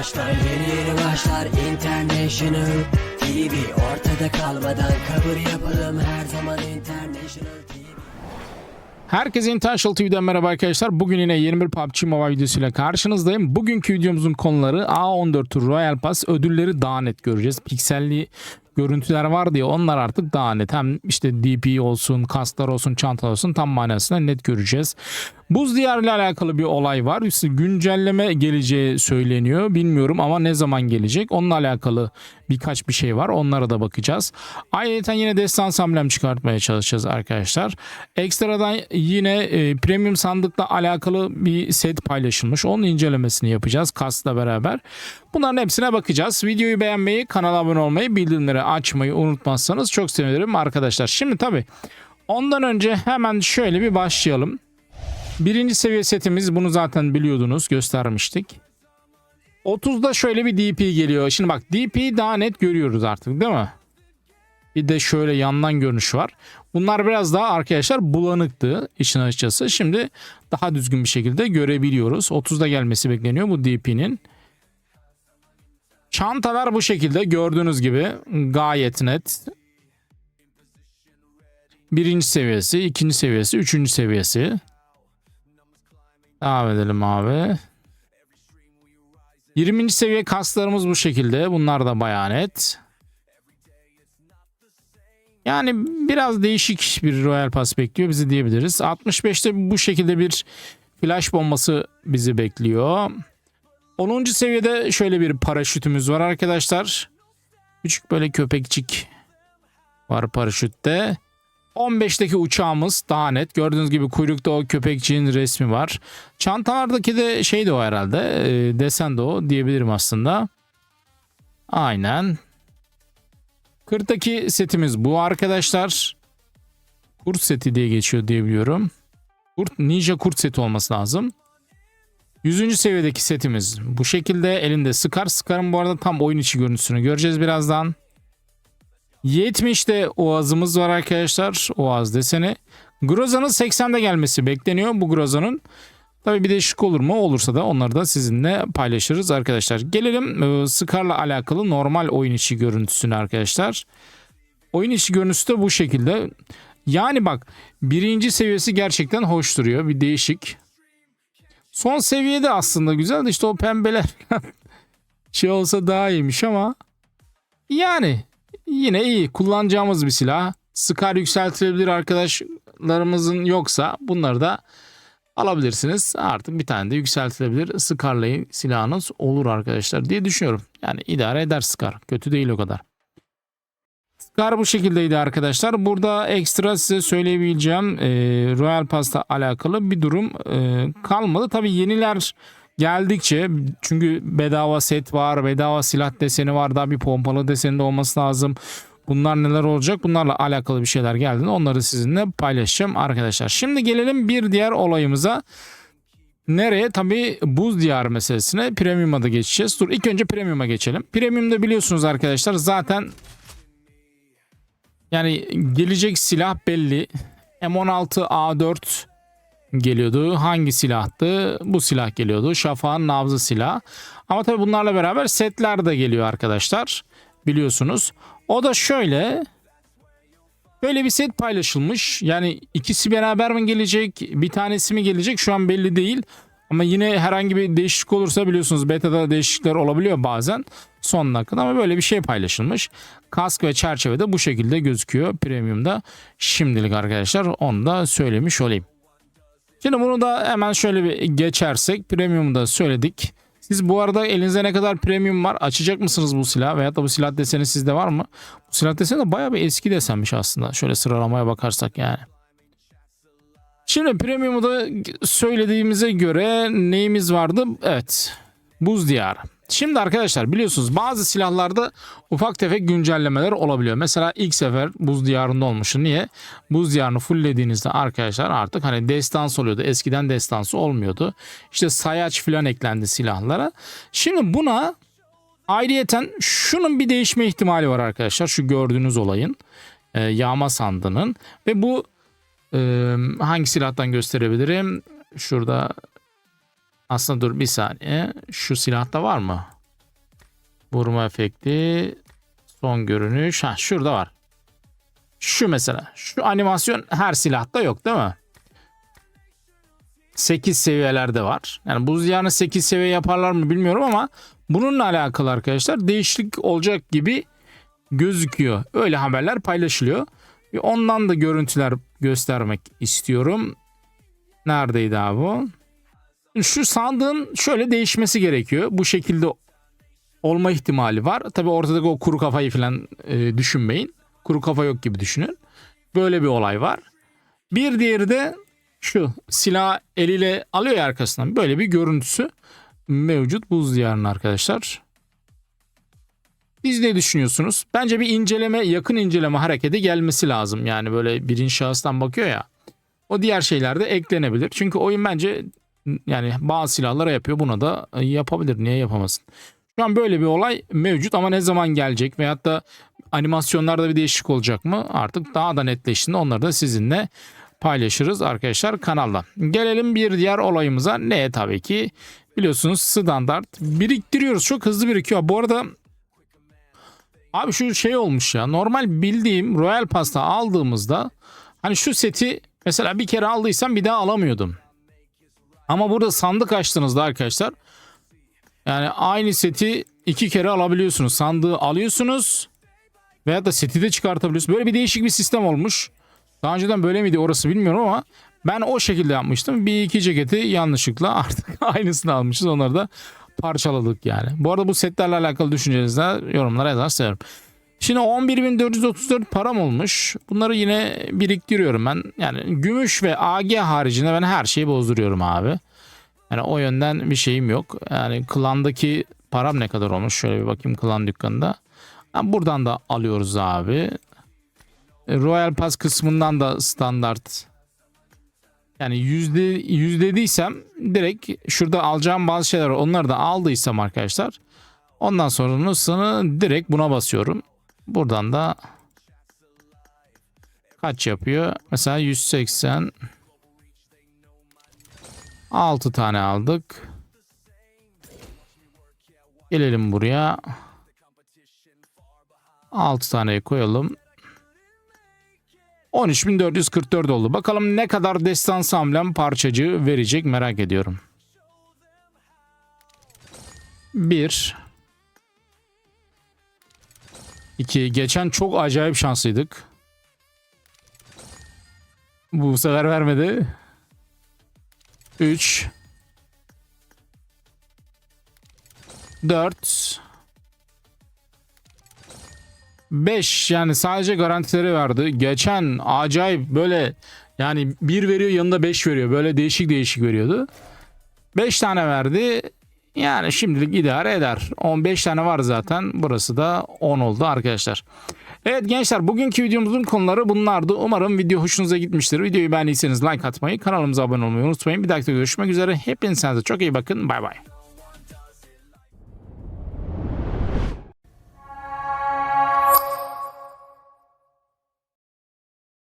başlar Yeni yeni başlar International TV Ortada kalmadan kabul yapalım Her zaman International TV Herkese International TV'den merhaba arkadaşlar. Bugün yine yeni bir PUBG Mobile videosuyla karşınızdayım. Bugünkü videomuzun konuları A14 Royal Pass ödülleri daha net göreceğiz. Pikselli görüntüler var diye onlar artık daha net. Hem işte DP olsun, kaslar olsun, çantalar olsun tam manasında net göreceğiz. Buz Diyarı ile alakalı bir olay var. İşte güncelleme geleceği söyleniyor. Bilmiyorum ama ne zaman gelecek? Onunla alakalı birkaç bir şey var. Onlara da bakacağız. Ayrıca yine destan samlem çıkartmaya çalışacağız arkadaşlar. Ekstradan yine e, premium sandıkla alakalı bir set paylaşılmış. Onun incelemesini yapacağız kasla beraber. Bunların hepsine bakacağız. Videoyu beğenmeyi, kanala abone olmayı, bildirimleri açmayı unutmazsanız çok sevinirim arkadaşlar. Şimdi tabii ondan önce hemen şöyle bir başlayalım. Birinci seviye setimiz bunu zaten biliyordunuz göstermiştik. 30'da şöyle bir DP geliyor. Şimdi bak DP'yi daha net görüyoruz artık değil mi? Bir de şöyle yandan görünüş var. Bunlar biraz daha arkadaşlar bulanıktı işin açıkçası. Şimdi daha düzgün bir şekilde görebiliyoruz. 30'da gelmesi bekleniyor bu DP'nin. Çantalar bu şekilde gördüğünüz gibi gayet net. Birinci seviyesi, ikinci seviyesi, üçüncü seviyesi. Devam edelim abi. 20. seviye kaslarımız bu şekilde. Bunlar da bayağı net. Yani biraz değişik bir Royal Pass bekliyor bizi diyebiliriz. 65'te bu şekilde bir flash bombası bizi bekliyor. 10. seviyede şöyle bir paraşütümüz var arkadaşlar. Küçük böyle köpekçik var paraşütte. 15'teki uçağımız daha net. Gördüğünüz gibi kuyrukta o köpekçiğin resmi var. Çantalardaki de şey de o herhalde. E, desen de o diyebilirim aslında. Aynen. 40'taki setimiz bu arkadaşlar. Kurt seti diye geçiyor diyebiliyorum. Kurt Ninja kurt seti olması lazım. 100. seviyedeki setimiz bu şekilde elinde Scar. Scar'ın bu arada tam oyun içi görüntüsünü göreceğiz birazdan. 70'te Oğaz'ımız var arkadaşlar. Oğaz deseni. Groza'nın 80'de gelmesi bekleniyor bu Groza'nın. Tabii bir değişik olur mu? Olursa da onları da sizinle paylaşırız arkadaşlar. Gelelim e, Scar'la alakalı normal oyun içi görüntüsüne arkadaşlar. Oyun içi görüntüsü de bu şekilde. Yani bak birinci seviyesi gerçekten hoş duruyor. Bir değişik. Son seviyede aslında güzel de işte o pembeler şey olsa daha iyiymiş ama yani yine iyi kullanacağımız bir silah. Scar yükseltilebilir arkadaşlarımızın yoksa bunları da alabilirsiniz. Artık bir tane de yükseltilebilir Scar'la silahınız olur arkadaşlar diye düşünüyorum. Yani idare eder Scar. Kötü değil o kadar. Scar bu şekildeydi arkadaşlar. Burada ekstra size söyleyebileceğim e, Royal Pass'la alakalı bir durum e, kalmadı. Tabii yeniler geldikçe çünkü bedava set var, bedava silah deseni var, daha bir pompalı deseni de olması lazım. Bunlar neler olacak? Bunlarla alakalı bir şeyler geldiğinde onları sizinle paylaşacağım arkadaşlar. Şimdi gelelim bir diğer olayımıza. Nereye? Tabii buz diyar meselesine premium'a da geçeceğiz. Dur ilk önce premium'a geçelim. Premium'da biliyorsunuz arkadaşlar zaten yani gelecek silah belli. M16 A4 geliyordu. Hangi silahtı? Bu silah geliyordu. Şafağın nabzı silah. Ama tabii bunlarla beraber setler de geliyor arkadaşlar. Biliyorsunuz. O da şöyle. Böyle bir set paylaşılmış. Yani ikisi beraber mi gelecek? Bir tanesi mi gelecek? Şu an belli değil. Ama yine herhangi bir değişiklik olursa biliyorsunuz beta'da değişiklikler olabiliyor bazen. Son dakikada ama böyle bir şey paylaşılmış. Kask ve çerçeve de bu şekilde gözüküyor premium'da. Şimdilik arkadaşlar onu da söylemiş olayım. Şimdi bunu da hemen şöyle bir geçersek premium'u da söyledik. Siz bu arada elinize ne kadar premium var açacak mısınız bu silah veyahut da bu silah deseni sizde var mı? Bu silah deseni de bayağı bir eski desenmiş aslında. Şöyle sıralamaya bakarsak yani. Şimdi premium'u da söylediğimize göre neyimiz vardı? Evet. Buz diyarı. Şimdi arkadaşlar biliyorsunuz bazı silahlarda ufak tefek güncellemeler olabiliyor. Mesela ilk sefer buz diyarında olmuştu. Niye? Buz diyarını fulllediğinizde arkadaşlar artık hani destans oluyordu. Eskiden destansı olmuyordu. İşte sayaç falan eklendi silahlara. Şimdi buna ayrıyeten şunun bir değişme ihtimali var arkadaşlar. Şu gördüğünüz olayın e, yağma sandığının ve bu e, hangi silahtan gösterebilirim? Şurada aslında dur bir saniye. Şu silahta var mı? Vurma efekti. Son görünüş. Ha şurada var. Şu mesela. Şu animasyon her silahta yok değil mi? 8 seviyelerde var. Yani buz diyarını 8 seviye yaparlar mı bilmiyorum ama bununla alakalı arkadaşlar değişiklik olacak gibi gözüküyor. Öyle haberler paylaşılıyor. Ondan da görüntüler göstermek istiyorum. Neredeydi abi bu? Şu sandığın şöyle değişmesi gerekiyor. Bu şekilde olma ihtimali var. Tabi ortadaki o kuru kafayı falan e, düşünmeyin. Kuru kafa yok gibi düşünün. Böyle bir olay var. Bir diğeri de şu silah eliyle alıyor ya arkasından. Böyle bir görüntüsü mevcut buz diyarının arkadaşlar. Siz ne düşünüyorsunuz? Bence bir inceleme, yakın inceleme hareketi gelmesi lazım. Yani böyle birinci şahıstan bakıyor ya. O diğer şeyler de eklenebilir. Çünkü oyun bence yani bazı silahlara yapıyor. Buna da yapabilir. Niye yapamasın? Şu an böyle bir olay mevcut ama ne zaman gelecek veyahut da animasyonlarda bir değişiklik olacak mı? Artık daha da netleştiğinde onları da sizinle paylaşırız arkadaşlar kanalda. Gelelim bir diğer olayımıza. Ne tabii ki biliyorsunuz standart biriktiriyoruz. Çok hızlı birikiyor. Bu arada abi şu şey olmuş ya. Normal bildiğim Royal Pass'ta aldığımızda hani şu seti mesela bir kere aldıysam bir daha alamıyordum. Ama burada sandık açtığınızda arkadaşlar yani aynı seti iki kere alabiliyorsunuz. Sandığı alıyorsunuz veya da seti de çıkartabiliyorsunuz. Böyle bir değişik bir sistem olmuş. Daha önceden böyle miydi orası bilmiyorum ama ben o şekilde yapmıştım. Bir iki ceketi yanlışlıkla artık aynısını almışız. Onları da parçaladık yani. Bu arada bu setlerle alakalı düşüncelerinizi yorumlara yazarsanız Şimdi 11.434 param olmuş. Bunları yine biriktiriyorum ben. Yani gümüş ve AG haricinde ben her şeyi bozduruyorum abi. Yani o yönden bir şeyim yok. Yani klandaki param ne kadar olmuş? Şöyle bir bakayım klan dükkanında. Yani buradan da alıyoruz abi. Royal Pass kısmından da standart. Yani yüzde yüzdediysem direkt şurada alacağım bazı şeyler. Onları da aldıysam arkadaşlar. Ondan sonrasını direkt buna basıyorum. Buradan da kaç yapıyor? Mesela 180 6 tane aldık. Gelelim buraya. 6 taneyi koyalım. 13.444 oldu. Bakalım ne kadar destans hamlem parçacığı verecek merak ediyorum. 1 2 Geçen çok acayip şanslıydık. Bu sefer vermedi. 3 4 5 yani sadece garantileri verdi. Geçen acayip böyle yani 1 veriyor yanında 5 veriyor. Böyle değişik değişik veriyordu. 5 tane verdi. Yani şimdilik idare eder. 15 tane var zaten. Burası da 10 oldu arkadaşlar. Evet gençler bugünkü videomuzun konuları bunlardı. Umarım video hoşunuza gitmiştir. Videoyu beğendiyseniz like atmayı, kanalımıza abone olmayı unutmayın. Bir dahaki görüşmek üzere. Hepinize çok iyi bakın. Bay bay.